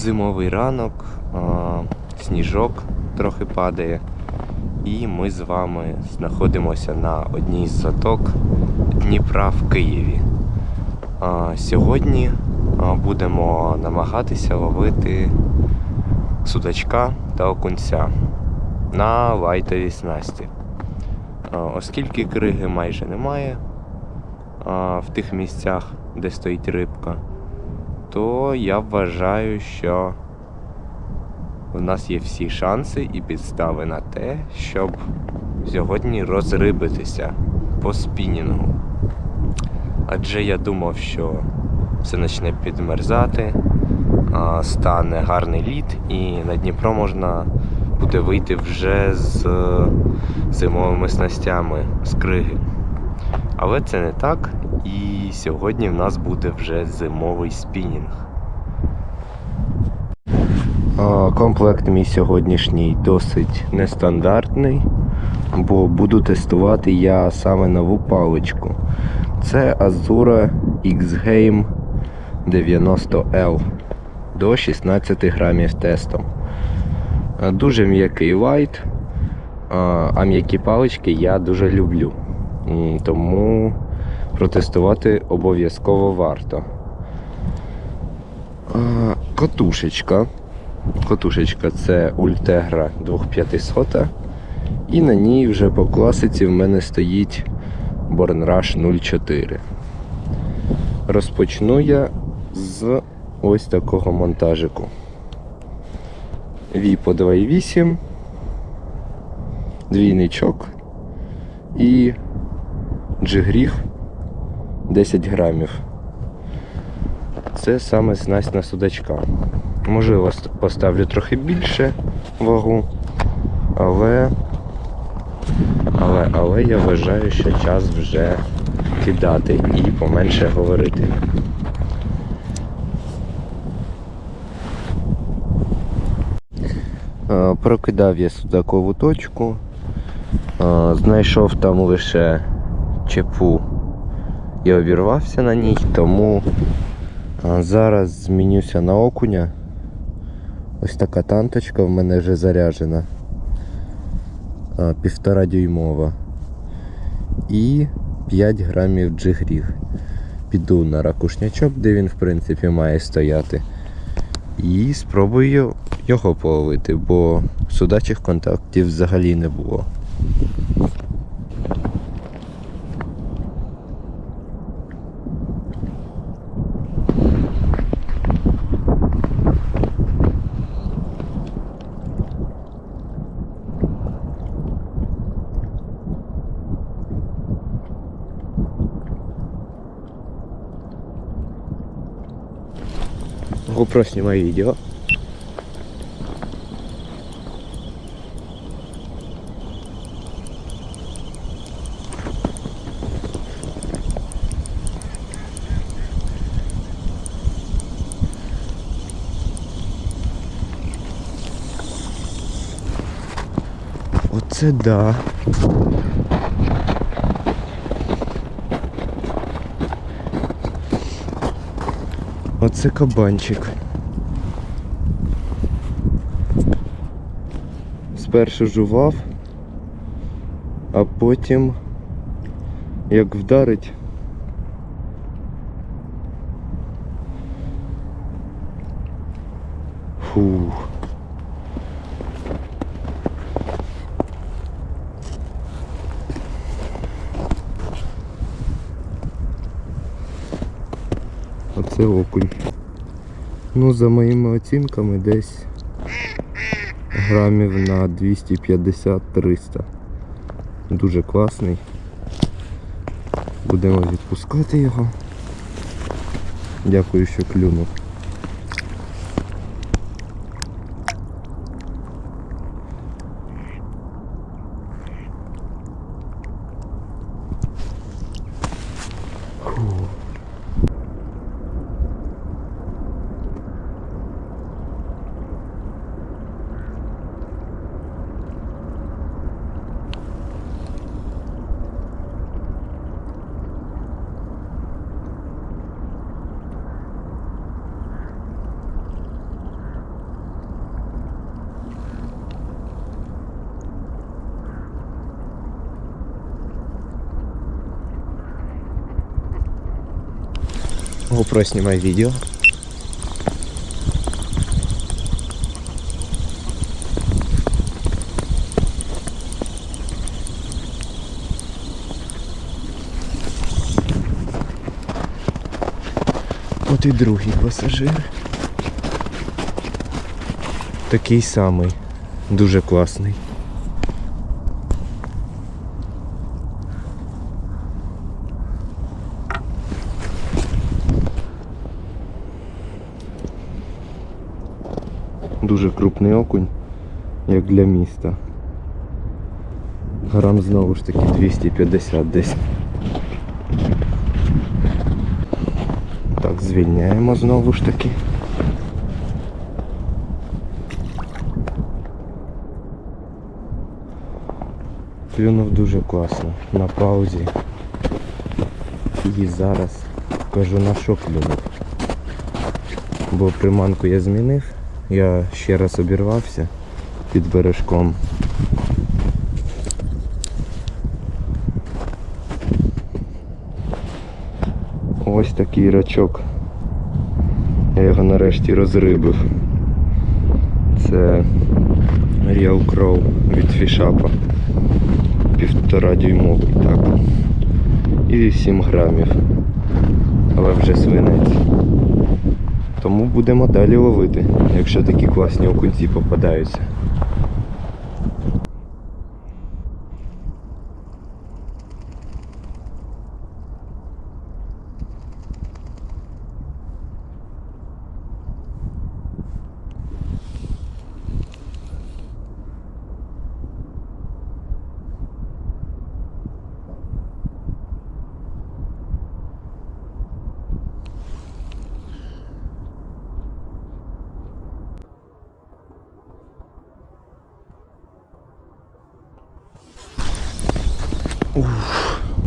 Зимовий ранок, сніжок трохи падає, і ми з вами знаходимося на одній з заток Дніпра в Києві. Сьогодні будемо намагатися ловити судачка та окунця на лайтовій снасті. Оскільки криги майже немає в тих місцях, де стоїть рибка, то я вважаю, що в нас є всі шанси і підстави на те, щоб сьогодні розрибитися по спінінгу. Адже я думав, що все почне підмерзати, стане гарний лід, і на Дніпро можна буде вийти вже з е, зимовими снастями з криги. Але це не так, і сьогодні в нас буде вже зимовий спінінг. Комплект мій сьогоднішній досить нестандартний, бо буду тестувати я саме нову паличку. Це Azura X-Game 90L до 16 грамів тестом. Дуже м'який лайт, а- а м'які палички я дуже люблю. Тому протестувати обов'язково варто. Котушечка. Котушечка це Ultegra 2500. І на ній вже по класиці в мене стоїть Born Rush 04. Розпочну я з ось такого монтажику. Віпо 2.8, двійничок і джигріг 10 грамів. Це саме снасть на судачка. Можливо, поставлю трохи більше вагу, але, але, але я вважаю, що час вже кидати і поменше говорити. Е, Прокидав я судакову точку, е, знайшов там лише чепу і обірвався на ній, тому Зараз змінюся на окуня. Ось така танточка в мене вже заряджена. Півтора дюймова. І 5 грамів джигріг. Піду на ракушнячок, де він в принципі має стояти. І спробую його половити, бо судачих контактів взагалі не було. GoPro снимай видео. Оце да. Оце кабанчик. Спершу жував, а потім як вдарить. Фух. Оце окунь. Ну, за моїми оцінками, десь грамів на 250-300. Дуже класний. Будемо відпускати його. Дякую, що клюнув. GoPro знімай відео. От і другий пасажир. Такий самий. Дуже класний. Дуже крупний окунь, як для міста. Грам знову ж таки 250 десь. Так, звільняємо знову ж таки. Клюнув дуже класно, на паузі. І зараз кажу на що клюнув. Бо приманку я змінив, я ще раз обірвався під бережком. Ось такий рачок. Я його нарешті розрибив. Це Real Crow від фішапа. Півтора дюймовий, так. І 7 грамів. Але вже свинець. Тому будемо далі ловити, якщо такі класні окунці попадаються.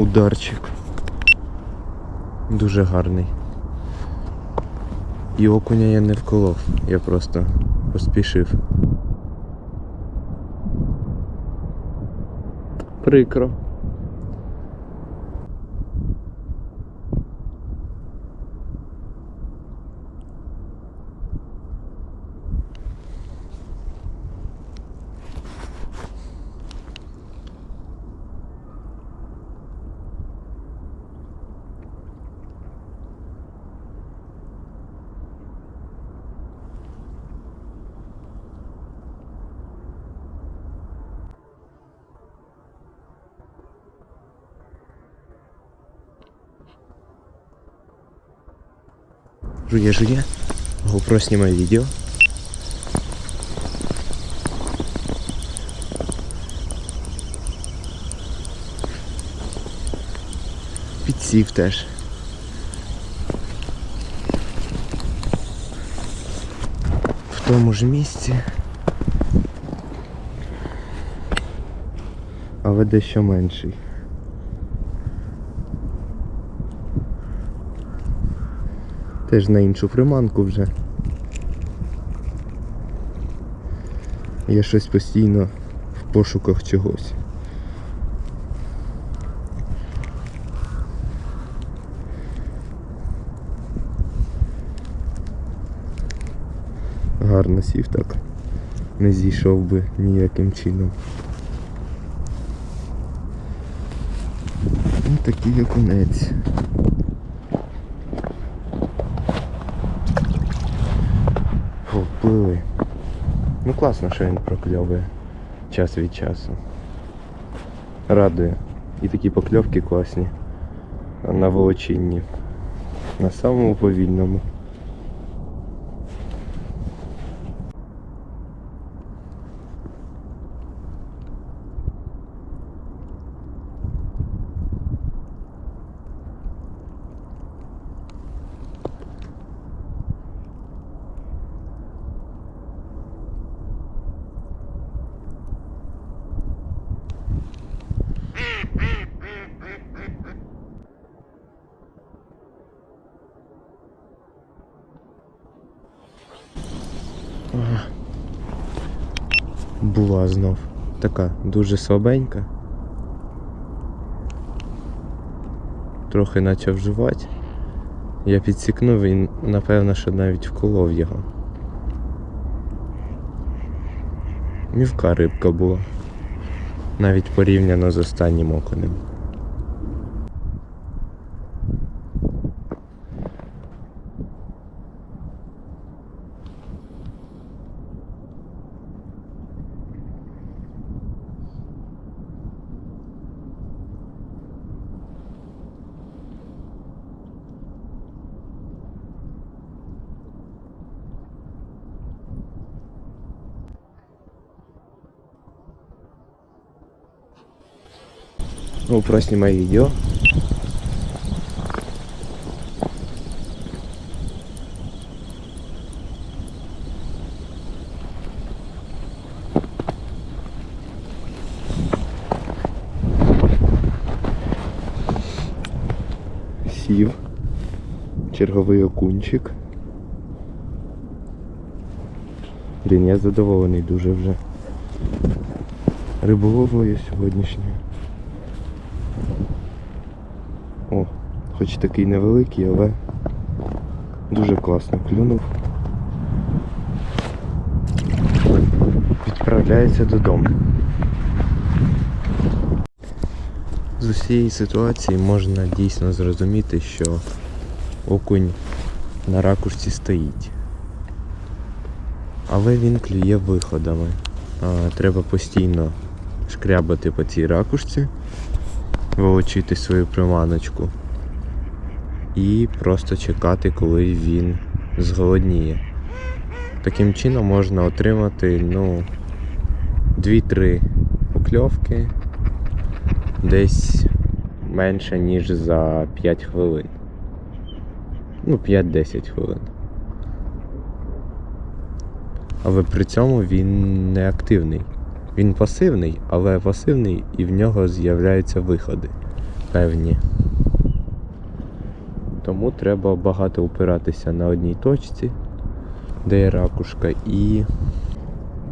Ударчик. Дуже гарний. І окуня я не вколов, я просто поспішив. Прикро. Жує, жує. GoPro знімає відео. Підсів теж. В тому ж місці. Але дещо менший. Теж на іншу приманку вже. Я щось постійно в пошуках чогось. Гарно сів так. Не зійшов би ніяким чином. Ну, такий окунець. Класно, що він прокльовує час від часу. Радує. І такі покльовки класні. На волочинні. На самому повільному. Була знов. Така дуже слабенька. Трохи почав жувати. Я підсікнув і напевно, що навіть вколов його. Мівка рибка була. Навіть порівняно з останнім окунем. Ну, снимай видео. Сів. Черговий окунчик. Блін, я задоволений дуже вже. Риболовлею сьогоднішньою. Хоч такий невеликий, але дуже класно клюнув. Відправляється додому. З усієї ситуації можна дійсно зрозуміти, що окунь на ракушці стоїть. Але він клює виходами. Треба постійно шкрябати по цій ракушці вилучити свою приманочку і просто чекати, коли він зголодніє. Таким чином можна отримати ну, 2-3 покльовки десь менше, ніж за 5 хвилин. Ну, 5-10 хвилин. Але при цьому він не активний. Він пасивний, але пасивний і в нього з'являються виходи певні. Тому треба багато опиратися на одній точці, де є ракушка, і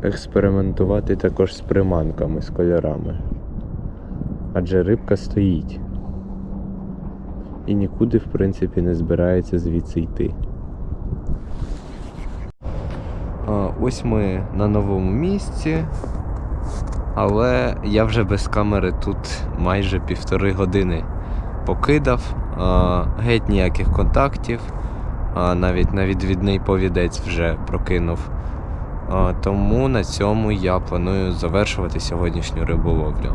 експериментувати також з приманками, з кольорами. Адже рибка стоїть. І нікуди, в принципі, не збирається звідси йти. Ось ми на новому місці. Але я вже без камери тут майже півтори години покидав, геть ніяких контактів, навіть на відвідний повідець вже прокинув. Тому на цьому я планую завершувати сьогоднішню риболовлю.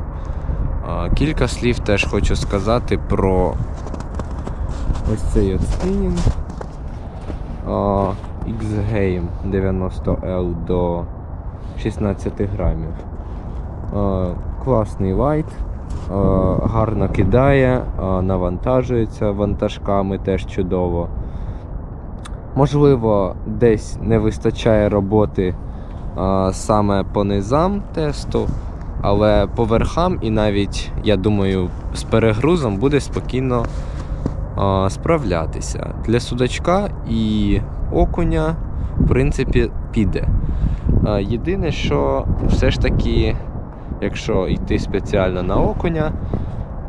Кілька слів теж хочу сказати про ось цей от спінінг. X-Game 90L до 16 грамів. Класний лайт, гарно кидає, е, навантажується вантажками теж чудово. Можливо, десь не вистачає роботи е, саме по низам тесту, але по верхам і навіть, я думаю, з перегрузом буде спокійно е, справлятися. Для судачка і окуня, в принципі, піде. Е, Єдине, що все ж таки якщо йти спеціально на окуня,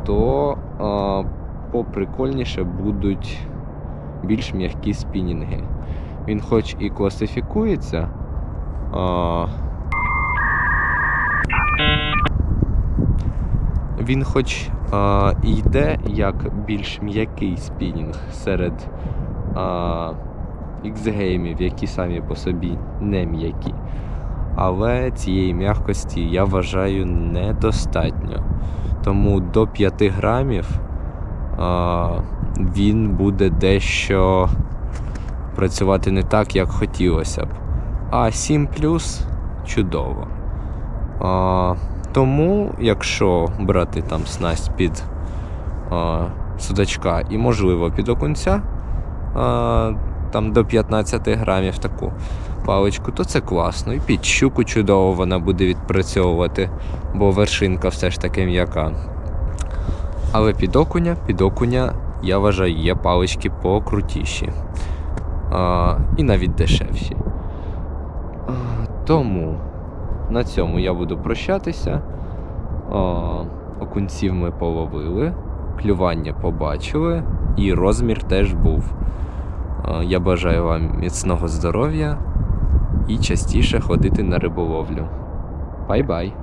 то а, поприкольніше будуть більш м'які спінінги. Він хоч і класифікується. А, він хоч а, йде як більш м'який спінінг серед X-геймів, які самі по собі не м'які але цієї м'якості я вважаю недостатньо. Тому до 5 грамів а, він буде дещо працювати не так, як хотілося б. А 7 плюс чудово. А, Тому, якщо брати там снасть під а, судачка і, можливо, під окунця, а, там до 15 грамів таку паличку, то це класно. І під щуку чудово вона буде відпрацьовувати, бо вершинка все ж таки м'яка. Але під окуня, під окуня, я вважаю, є палички покрутіші. А, І навіть дешевші. А, тому на цьому я буду прощатися. А, Окунців ми половили. клювання побачили, і розмір теж був. Я бажаю вам міцного здоров'я і частіше ходити на риболовлю. Бай-бай!